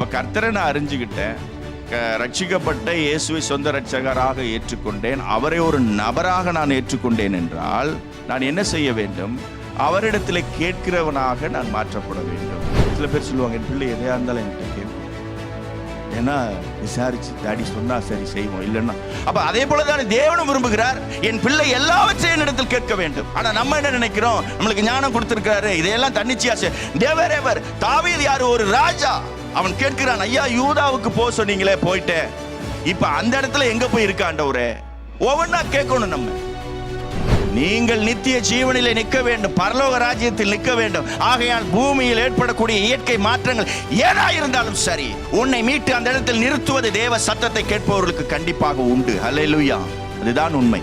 இப்போ கர்த்தரை நான் அறிஞ்சுக்கிட்டேன் க- ரட்சிக்கப்பட்ட இயேசுவை சொந்த ரட்சகராக ஏற்றுக்கொண்டேன். அவரை ஒரு நபராக நான் ஏற்றுக்கொண்டேன் என்றால் நான் என்ன செய்ய வேண்டும்? அவரிடத்தில் கேட்கிறவனாக நான் மாற்றப்பட வேண்டும். சில பேர் சொல்லுவாங்க என் பிள்ளை எதையா இருந்தாலும் என்கிட்ட கேட்கும் ஏன்னா விசாரிச்சு டாடி சொன்னா சரி செய்வோம் இல்லைன்னா. அப்ப அதே போல தான் தேவனும் விரும்புகிறார் என் பிள்ளை எல்லாவற்றையும் என்னிடத்தில் கேட்க வேண்டும். ஆனா நம்ம என்ன நினைக்கிறோம்? நம்மளுக்கு ஞானம் கொடுத்திருக்காரு இதையெல்லாம் தன்னிச்சையா செய்- தேவரேவர் தாவீர் யார்? ஒரு ராஜா. அவன் கேட்கிறான் ஐயா யூதாவுக்கு போக சொன்னீங்களே போயிட்டேன் இப்ப அந்த இடத்துல எங்க போய் இருக்காண்டவரே ஒவ்வொன்னா ஒவ்வொன்றா கேட்கணும் நம்ம. நீங்கள் நித்திய ஜீவனிலே நிற்க வேண்டும் பரலோக ராஜ்யத்தில் நிற்க வேண்டும். ஆகையால் பூமியில் ஏற்படக்கூடிய இயற்கை மாற்றங்கள் ஏதா இருந்தாலும் சரி உன்னை மீட்டு அந்த இடத்தில் நிறுத்துவது தேவ சத்தத்தை கேட்பவர்களுக்கு கண்டிப்பாக உண்டு. ஹalleluya அதுதான் உண்மை.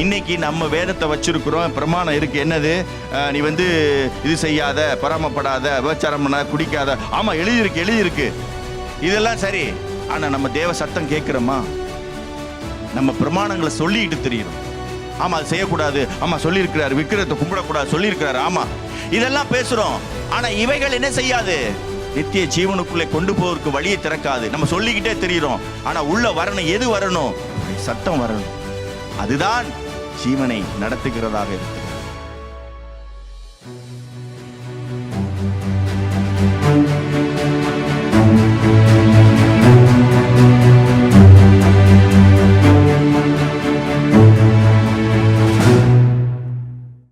இன்னைக்கு நம்ம வேதத்தை வச்சிருக்கிறோம். பிரமாணம் இருக்கு. என்னது? நீ வந்து இது செய்யாத பராமப்படாத விபச்சாரம் பண்ண குடிக்காத. ஆமா எழுதியிருக்கு எழுதியிருக்கு. இதெல்லாம் சரி. ஆனா நம்ம தேவ சத்தம் கேட்கிறோமா? நம்ம பிரமாணங்களை சொல்லிட்டு தெரியும் ஆமா அது செய்யக்கூடாது. ஆமா சொல்லியிருக்கிறாரு. விக்கிரத்தை கும்பிடக்கூடாது. சொல்லியிருக்கிறாரு. ஆமா. இதெல்லாம் பேசுறோம். ஆனா இவைகள் என்ன செய்யாது? நித்திய ஜீவனுக்குள்ளே கொண்டு போவதற்கு வழியை திறக்காது. நம்ம சொல்லிக்கிட்டே தெரியுறோம். ஆனா உள்ள வரணும். எது வரணும்? சத்தம் வரணும். அதுதான் ஜீவனை நடத்துகிறதாக இருக்கிறது.